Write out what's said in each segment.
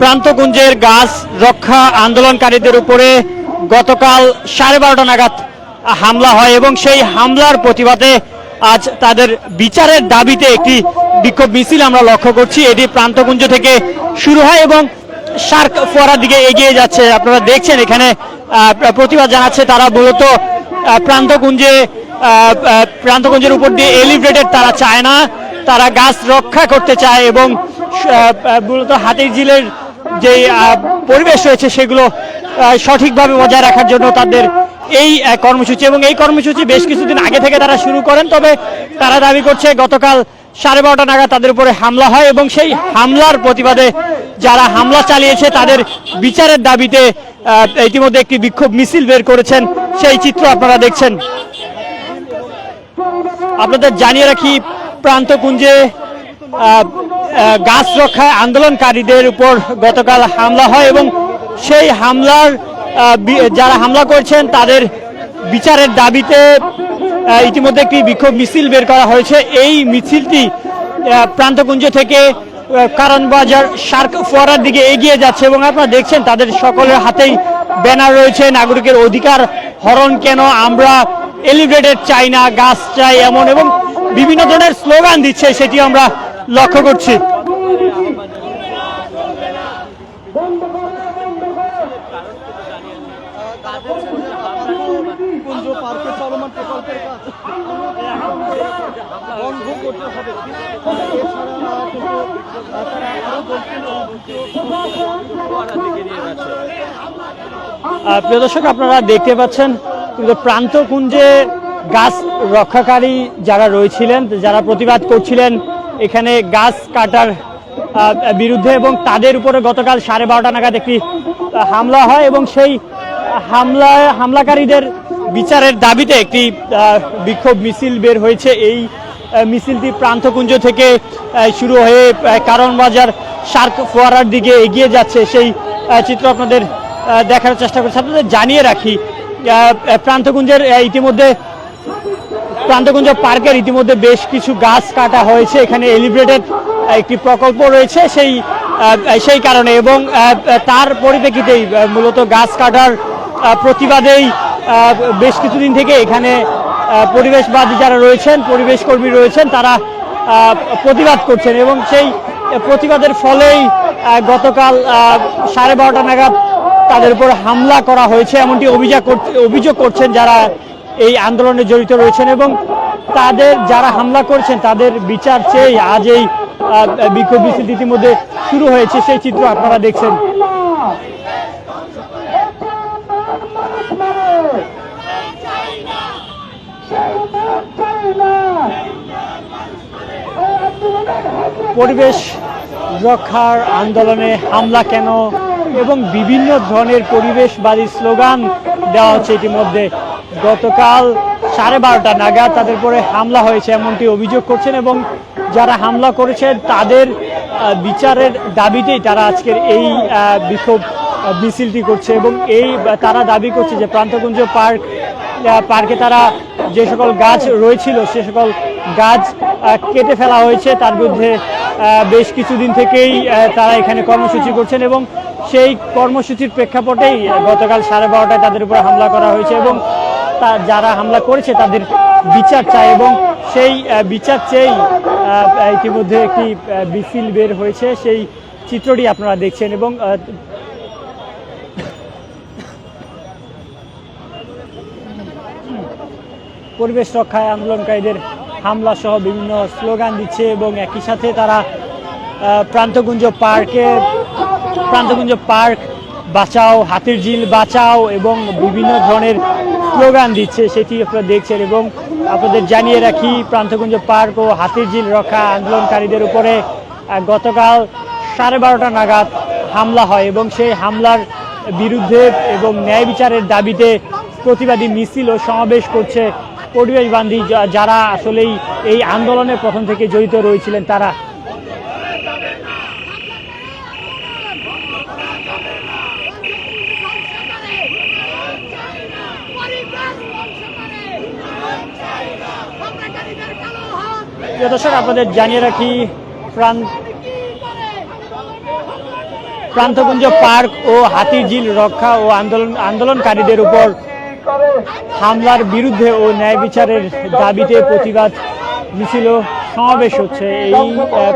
প্রান্তকুঞ্জের গাছ রক্ষা আন্দোলনকারীদের উপরে গতকাল সাড়ে বারোটা নাগাদ হামলা হয় এবং সেই হামলার প্রতিবাদে আজ তাদের বিচারের দাবিতে একটি বিক্ষোভ মিছিল আমরা লক্ষ্য করছি। এটি প্রান্তকুঞ্জ থেকে শুরু হয় এবং সার্ক ফোয়ারার দিকে এগিয়ে যাচ্ছে। আপনারা দেখছেন এখানে প্রতিবাদ জানাচ্ছে তারা মূলত আহ, প্রান্তকুঞ্জের উপর দিয়ে এলিভেটেড তারা চায় না। তারা গাছ রক্ষা করতে চায় এবং মূলত হাতির ঝিলের যে পরিবেশ রয়েছে সেগুলো সঠিকভাবে বজায় রাখার জন্য তাদের এই কর্মসূচি এবং এই কর্মসূচি বেশ কিছুদিন আগে থেকে তারা শুরু করেন তবে তারা দাবি করছে গতকাল সাড়ে বারোটা নাগাদ তাদের উপরে হামলা হয় এবং সেই হামলার প্রতিবাদে যারা হামলা চালিয়েছে তাদের বিচারের দাবিতে ইতিমধ্যে একটি বিক্ষোভ মিছিল বের করেছেন। সেই চিত্র আপনারা দেখছেন। আপনাদের জানিয়ে রাখি আহ, গাছ রক্ষায় আন্দোলনকারীদের উপর গতকাল হামলা হয় এবং সেই হামলার যারা হামলা করছেন তাদের বিচারের দাবিতে ইতিমধ্যে একটি বিক্ষোভ মিছিল বের করা হয়েছে। এই মিছিলটি প্রান্তকুঞ্জ থেকে আহ, কারণবাজার শার্ক ফোয়ারার দিকে এগিয়ে যাচ্ছে এবং আপনারা দেখছেন তাদের সকলের হাতেই ব্যানার রয়েছে নাগরিকের অধিকার হরণ কেন? আমরা এলিভেটেড চাই না গাছ চাই এমন এবং বিভিন্ন ধরনের স্লোগান দিচ্ছে সেটি আমরা লক্ষ্য করছি। কুঞ্জ প্রিয় দর্শক, আপনারা দেখতে পাচ্ছেন কিন্তু প্রান্তকুঞ্জে গাছ রক্ষাকারী যারা রয়েছিলেন, যারা প্রতিবাদ করছিলেন এখানে গাছ কাটার বিরুদ্ধে এবং তাদের উপরে গতকাল সাড়ে বারোটা নাগাদ একটি হামলা হয় এবং সেই হামলা হামলাকারীদের বিচারের দাবিতে একটি বিক্ষোভ মিছিল বের হয়েছে। এই মিছিলটি প্রান্তকুঞ্জ থেকে শুরু হয়ে আহ, কারণবাজার শার্ক ফোয়ারার দিকে এগিয়ে যাচ্ছে। সেই চিত্র আপনাদের দেখার চেষ্টা করছি। আপনাদের জানিয়ে রাখি প্রান্তকুঞ্জের ইতিমধ্যে প্রান্তকুঞ্জ পার্কের ইতিমধ্যে বেশ কিছু গাছ কাটা হয়েছে। এখানে এলিভেটেড একটি প্রকল্প রয়েছে সেই সেই কারণে এবং তার পরিপ্রেক্ষিতেই মূলত গাছ কাটার প্রতিবাদেই বেশ কিছুদিন থেকে এখানে পরিবেশবাদী যারা রয়েছেন, পরিবেশ কর্মী রয়েছেন, তারা প্রতিবাদ করছেন এবং সেই প্রতিবাদের ফলেই গতকাল সাড়ে বারোটা নাগাদ তাদের উপর হামলা করা হয়েছে, এমনটি অভিযোগ অভিযোগ করছেন যারা এই আন্দোলনে জড়িত রয়েছেন এবং তাদের যারা হামলা করছেন, তাদের বিচার চেয়ে আজ এই বিক্ষোভ মিছিল ইতিমধ্যে শুরু হয়েছে। সেই চিত্র আপনারা দেখছেন। পরিবেশ রক্ষার আন্দোলনে হামলা কেন এবং বিভিন্ন ধরনের পরিবেশবাদী স্লোগান দেওয়া হচ্ছে ইতিমধ্যে। গতকাল সাড়ে বারোটা নাগাদ তাদের উপরে হামলা হয়েছে, এমনটি অভিযোগ করছেন এবং যারা হামলা করেছেন তাদের বিচারের দাবিতেই তারা আজকের এই বিক্ষোভ মিছিলটি করছে এবং এই তারা দাবি করছে যে প্রান্তকুঞ্জ পার্ক পার্কে তারা যে সকল গাছ রয়েছিল, সে সকল গাছ কেটে ফেলা হয়েছে। তার বিরুদ্ধে বেশ কিছুদিন থেকেই তারা এখানে কর্মসূচি করছেন এবং সেই কর্মসূচির প্রেক্ষাপটেই গতকাল সাড়ে বারোটায় তাদের উপর হামলা করা হয়েছে এবং তা যারা হামলা করেছে তাদের বিচার চায় এবং সেই বিচার চেয়েই ইতিমধ্যে একটি বিফিল বের হয়েছে। সেই চিত্রটি আপনারা দেখছেন এবং পরিবেশ রক্ষায় আন্দোলনকারীদের হামলা সহ বিভিন্ন স্লোগান দিচ্ছে এবং একই সাথে তারা আহ, প্রান্তকুঞ্জ পার্কে প্রান্তকুঞ্জ পার্ক বাঁচাও হাতির ঝিল বাঁচাও এবং বিভিন্ন ধরনের স্লোগান দিচ্ছে, সেটি আপনারা দেখছেন এবং আপনাদের জানিয়ে রাখি প্রান্তকুঞ্জ পার্ক ও হাতির ঝিল রক্ষা আন্দোলনকারীদের উপরে গতকাল সাড়ে বারোটা নাগাদ হামলা হয় এবং সেই হামলার বিরুদ্ধে এবং ন্যায় বিচারের দাবিতে প্রতিবাদী মিছিল ও সমাবেশ করছে পরিবেশ বান্ধী যা- যারা আসলেই এই আন্দোলনে প্রথম থেকে জড়িত রয়েছিলেন তারা। প্রিয় দর্শক, আপনাদের জানিয়ে রাখি, প্রাণ প্রান্তকুঞ্জ পার্ক ও হাতির ঝিল রক্ষা ও আন্দোলন আন্দোলনকারীদের উপর হামলার বিরুদ্ধে ও ন্যায় বিচারের দাবিতে প্রতিবাদ মিছিল সমাবেশ হচ্ছে। এই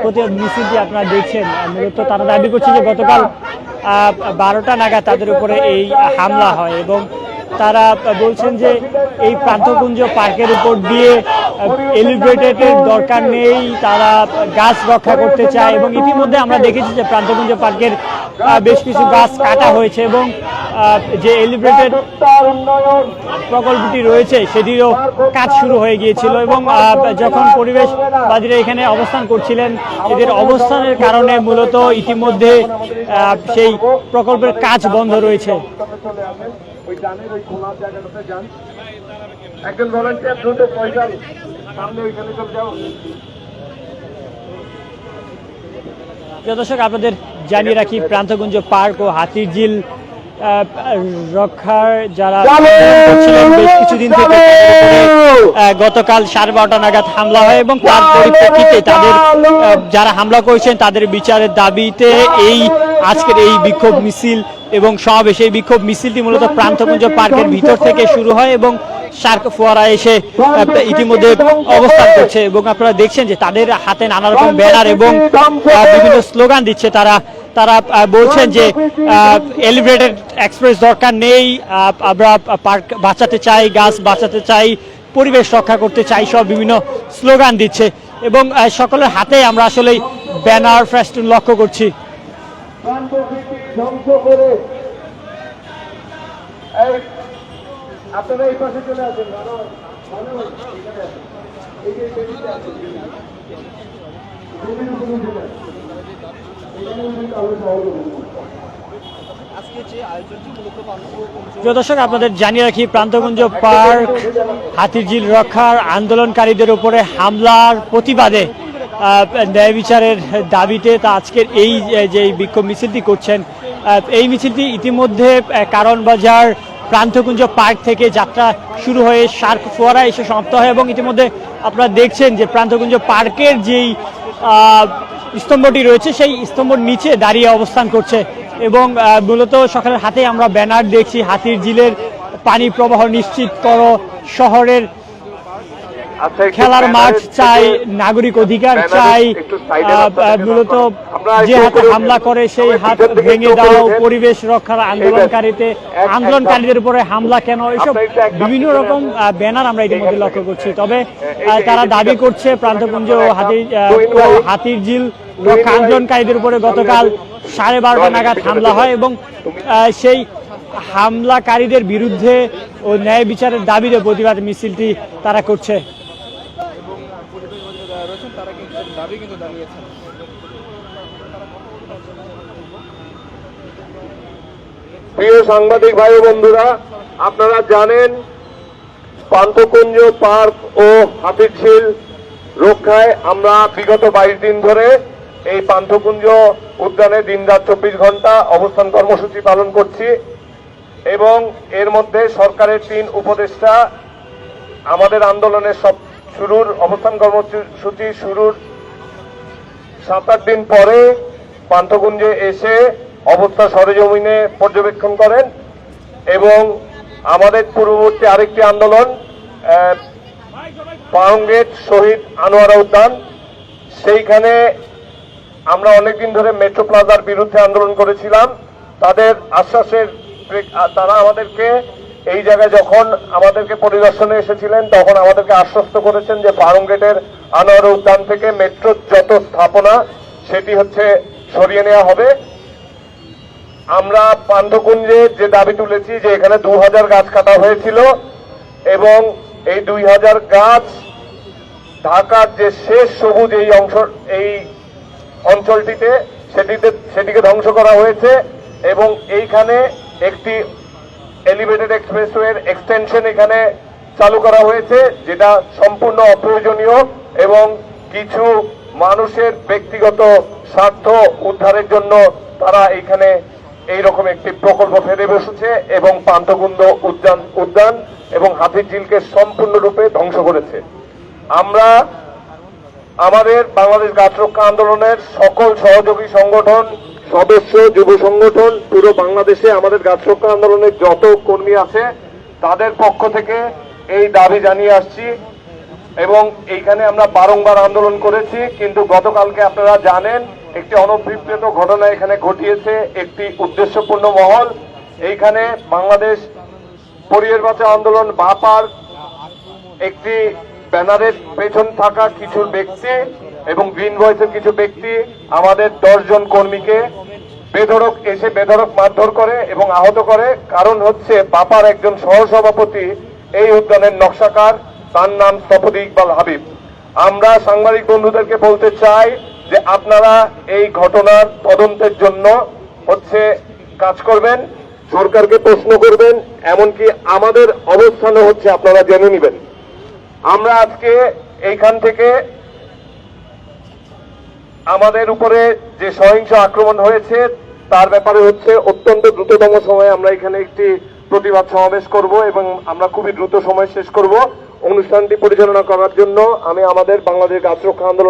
প্রতিবাদ মিছিলটি আপনারা দেখছেন। মূলত তারা দাবি করছে যে গতকাল বারোটা নাগাদ তাদের উপরে এই হামলা হয় এবং তারা বলছেন যে এই প্রান্তপুঞ্জ পার্কের উপর দিয়ে এলিভেটেডের দরকার নেই, তারা গাছ রক্ষা করতে চায় এবং ইতিমধ্যে আমরা দেখেছি যে প্রান্তপুঞ্জ পার্কের বেশ কিছু গাছ কাটা হয়েছে এবং যে এলিভেটেড প্রকল্পটি রয়েছে সেটিরও কাজ শুরু হয়ে গিয়েছিল এবং যখন পরিবেশবাদীরা এখানে অবস্থান করছিলেন, এদের অবস্থানের কারণে মূলত ইতিমধ্যে সেই প্রকল্পের কাজ বন্ধ রয়েছে। ওই ডানের ওই খোলা জায়গাটাতে যান একজন ভলান্টিয়ার দ্রুত পয়সা সামনে ওইখানে চলে যাও। প্রিয় দর্শক আপনাদের জানিয়ে রাখি প্রান্তগুঞ্জ পার্ক ও হাতির ঝিল রক্ষার যারা বেশ কিছুদিন থেকে গতকাল সাড়ে বারোটা নাগাদ হামলা হয় এবং তার পরিপ্রেক্ষিতে তাদের যারা হামলা করেছেন তাদের বিচারের দাবিতে এই আজকের এই বিক্ষোভ মিছিল এবং সমাবেশ এই বিক্ষোভ মিছিলটি মূলত প্রান্তকুঞ্জ পার্কের ভিতর থেকে শুরু হয় এবং শার্ক ফোয়ারা এসে ইতিমধ্যে অবস্থান করছে এবং আপনারা দেখছেন যে তাদের হাতে নানা রকম ব্যানার এবং বিভিন্ন স্লোগান দিচ্ছে তারা। তারা বলছেন যে এলিভেটেড এক্সপ্রেস দরকার নেই আমরা পার্ক বাঁচাতে চাই, গাছ বাঁচাতে চাই, পরিবেশ রক্ষা করতে চাই, সব বিভিন্ন স্লোগান দিচ্ছে। এবং সকলের হাতে আমরা আসলে ব্যানার ফেস্টুন লক্ষ্য করছি। ধ্বংস করে। আপনারা এই পাশে চলে আসেন। দর্শক, আপনাদের জানিয়ে রাখি প্রান্তকুঞ্জ পার্ক, হাতিরঝিল রক্ষার আন্দোলনকারীদের উপরে হামলার প্রতিবাদে ন্যায় বিচারের দাবিতে তা আজকের এই যে- বিক্ষোভ মিছিলটি করছেন এই মিছিলটি ইতিমধ্যে আহ, কারণবাজার প্রান্তকুঞ্জ পার্ক থেকে যাত্রা শুরু হয়ে শার্ক ফোয়ারা এসে সমাপ্ত হয় এবং ইতিমধ্যে আপনারা দেখছেন যে প্রান্তকুঞ্জ পার্কের যেই স্তম্ভটি রয়েছে সেই স্তম্ভর নিচে দাঁড়িয়ে অবস্থান করছে এবং মূলত সকালের হাতে আমরা ব্যানার দেখছি হাতির ঝিলের পানি প্রবাহ নিশ্চিত করো শহরের খেলার মাঠ চাই নাগরিক অধিকার চাই মূলত যে হাতে হামলা করে সেই হাত ভেঙে একটু দাও পরিবেশ রক্ষার আন্দোলনকারীতে আন্দোলনকারীদের উপরে হামলা কেন? এসব বিভিন্ন রকম ব্যানার আমরা ইতিমধ্যে লক্ষ্য করছি। তবে তারা দাবি করছে প্রান্তপুঞ্জ ও হাতির ঝিল রক্ষা আন্দোলনকারীদের উপরে গতকাল সাড়ে বারোটা নাগাদ হামলা হয় এবং সেই হামলাকারীদের বিরুদ্ধে ও ন্যায় বিচারের দাবিতে প্রতিবাদ মিছিলটি তারা করছে। প্রিয় সাংবাদিক ভাই বন্ধুরা, আপনারা জানেন পান্তকুঞ্জ পার্ক ও হাতিরঝিল রক্ষায় আমরা বিগত বাইশ দিন ধরে এই পান্থকুঞ্জ উদ্যানে দিনরাত চব্বিশ ঘণ্টা অবস্থান কর্মসূচি পালন করছি এবং এর মধ্যে সরকারের তিন উপদেষ্টা আমাদের আন্দোলনের সব শুরুর অবস্থান কর্মসূচি শুরুর সাত আট দিন পরে পান্থকুঞ্জে এসে অবস্থা সরেজমিনে পর্যবেক্ষণ করেন এবং আমাদের পূর্ববর্তী আরেকটি আন্দোলন পাওঙ্গেট শহীদ আনোয়ারা উদ্যান। সেইখানে আমরা অনেকদিন ধরে মেট্রো প্লাজার বিরুদ্ধে আন্দোলন করেছিলাম। তাদের আশ্বাসের তারা আমাদেরকে এই জায়গায় যখন আমাদেরকে পরিদর্শনে এসেছিলেন, তখন আমাদেরকে আশ্বস্ত করেছেন যে ফার্মগেটের আনোয়ার উদ্যান থেকে মেট্রোর যত স্থাপনা, সেটি হচ্ছে সরিয়ে নেওয়া হবে। আমরা পান্থকুঞ্জে যে দাবি তুলেছি যে এখানে দু হাজার গাছ কাটা হয়েছিল এবং এই দুই হাজার গাছ ঢাকার যে শেষ সবুজ এই অংশ, এই অঞ্চলটিতে সেটিতে, সেটিকে ধ্বংস করা হয়েছে এবং এইখানে একটি এলিভেটেড এক্সপ্রেসওয়ের এক্সটেনশন এখানে চালু করা হয়েছে, যেটা সম্পূর্ণ অপ্রয়োজনীয় এবং কিছু মানুষের ব্যক্তিগত স্বার্থ উদ্ধারের জন্য তারা এইখানে এই রকম একটি প্রকল্প ফেলে বসেছে এবং পান্তকুন্দ উদ্যান উদ্যান এবং হাতির ঝিলকে সম্পূর্ণরূপে ধ্বংস করেছে। আমরা আমাদের বাংলাদেশ গাছ রক্ষা আন্দোলনের সকল সহযোগী সংগঠন, সদস্য, যুব সংগঠন, পুরো বাংলাদেশে আমাদের গাছ রক্ষা আন্দোলনের যত কর্মী আছে, তাদের পক্ষ থেকে এই দাবি জানিয়ে আসছি এবং এইখানে আমরা বারংবার আন্দোলন করেছি, কিন্তু গতকালকে আপনারা জানেন একটি অনভিপ্রেত ঘটনা এখানে ঘটিয়েছে, একটি উদ্দেশ্যপূর্ণ মহল। এইখানে বাংলাদেশ পরিবেশ বাঁচাও আন্দোলন বাপার একটি ব্যানারের পেছন থাকা কিছু ব্যক্তি এবং গ্রিন ভয়েসের কিছু ব্যক্তি, আমাদের দশজন কর্মীকে বেধড়ক এসে বেধড়ক মারধর করে এবং আহত করে। কারণ হচ্ছে বাপার একজন সহসভাপতি এই উদ্যানের নকশাকার, তার নাম স্থপতি ইকবাল হাবিব। আমরা সাংবাদিক বন্ধুদেরকে বলতে চাই যে আপনারা এই ঘটনার তদন্তের জন্য হচ্ছে কাজ করবেন, সরকারকে প্রশ্ন করবেন, এমনকি আমাদের অবস্থানও হচ্ছে আপনারা জেনে নেবেন। আমরা আজকে এইখান থেকে আমাদের উপরে যে সহিংস আক্রমণ হয়েছে, তার ব্যাপারে হচ্ছে অত্যন্ত দ্রুততম সময়ে আমরা এখানে একটি প্রতিবাদ সমাবেশ করব এবং আমরা খুবই দ্রুত সময় শেষ করব। অনুষ্ঠানটি পরিচালনা করার জন্য আমি আমাদের বাংলাদেশ গাছ রক্ষা আন্দোলন